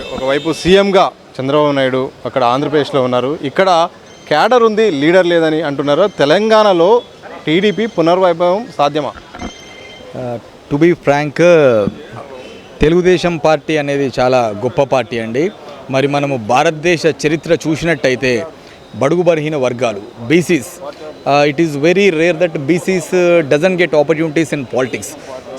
ఒకవైపు సీఎంగా చంద్రబాబు నాయుడు అక్కడ ఆంధ్రప్రదేశ్లో ఉన్నారు. ఇక్కడ క్యాడర్ ఉంది లీడర్ లేదని అంటున్నారు. తెలంగాణలో టీడీపీ పునర్వైభవం సాధ్యమా? To be frank Telugudesam party అనేది చాలా గొప్ప పార్టీ అండి. మరి మనము భారతదేశ చరిత్ర చూసినట్టయితే బడుగు బలహీన వర్గాలు BCs it is very rare that BCs doesn't get opportunities in politics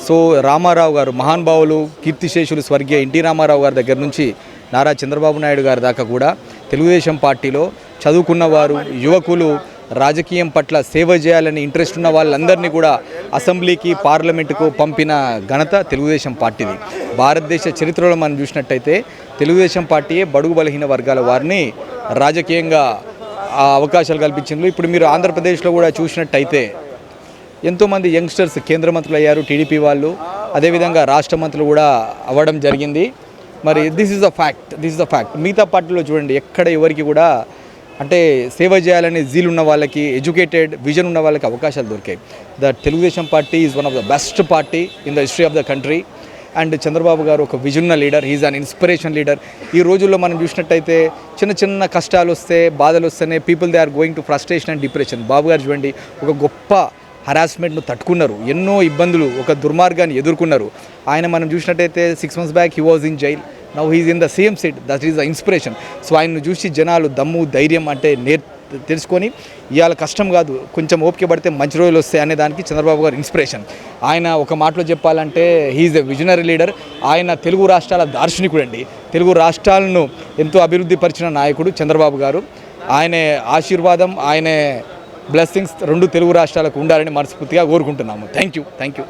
so Rama Rao garu మహానుభావులు కీర్తిశేషులు స్వర్గీయ ఎన్టీ రామారావు గారి దగ్గర నుంచి నారా చంద్రబాబు నాయుడు గారి దాకా కూడా తెలుగుదేశం పార్టీలో చదువుకున్న వారు యువకులు రాజకీయం పట్ల సేవ చేయాలని ఇంట్రెస్ట్ ఉన్న వాళ్ళందరినీ కూడా అసెంబ్లీకి పార్లమెంటుకు పంపిన ఘనత తెలుగుదేశం పార్టీది. భారతదేశ చరిత్రలో మనం చూసినట్టయితే తెలుగుదేశం పార్టీయే బడుగు బలహీన వర్గాల వారిని రాజకీయంగా అవకాశాలు కల్పించింది ఇప్పుడు మీరు ఆంధ్రప్రదేశ్లో కూడా చూసినట్టయితే ఎంతోమంది యంగ్స్టర్స్ కేంద్ర మంత్రులు అయ్యారు టీడీపీ వాళ్ళు. అదేవిధంగా రాష్ట్ర మంత్రులు కూడా అవ్వడం జరిగింది. మరి this is the fact this is the fact మిగతా పార్టీలో చూడండి ఎక్కడ ఎవరికి కూడా అంటే సేవ చేయాలనే జీల్ ఉన్న వాళ్ళకి ఎడ్యుకేటెడ్ విజన్ ఉన్న వాళ్ళకి అవకాశాలు దొరికాయి. The Telugudesam party is one of the best party in the history of the country and Chandrababu garu ఒక విజున్న leader he's an inspiration leader ఈ రోజుల్లో మనం చూసినట్టయితే చిన్న చిన్న కష్టాలు వస్తే బాధలు వస్తేనే people they are going to frustration and depression Babu garu చూడండి ఒక గొప్ప హరాస్మెంట్ను తట్టుకున్నారు. ఎన్నో ఇబ్బందులు ఒక దుర్మార్గాన్ని ఎదుర్కొన్నారు. ఆయన మనం చూసినట్టయితే six months back he was in jail now he's in the same seat that is the inspiration so ఆయన్ను చూసి జనాలు దమ్ము ధైర్యం అంటే నేర్ తెలుసుకొని ఇవాళ కష్టం కాదు కొంచెం ఓపిక పడితే మంచి రోజులు వస్తాయి అనే దానికి చంద్రబాబు గారు ఇన్స్పిరేషన్ ఆయన ఒక మాటలో చెప్పాలంటే హీఈస్ ఎ విజనరీ లీడర్ ఆయన తెలుగు రాష్ట్రాల దార్శనికుడు అండి తెలుగు రాష్ట్రాలను ఎంతో అభివృద్ధి పరిచిన నాయకుడు చంద్రబాబు గారు. ఆయన ఆశీర్వాదం ఆయన బ్లెస్సింగ్స్ రెండు తెలుగు రాష్ట్రాలకు ఉండాలని మనస్ఫూర్తిగా కోరుకుంటున్నాము. Thank you thank you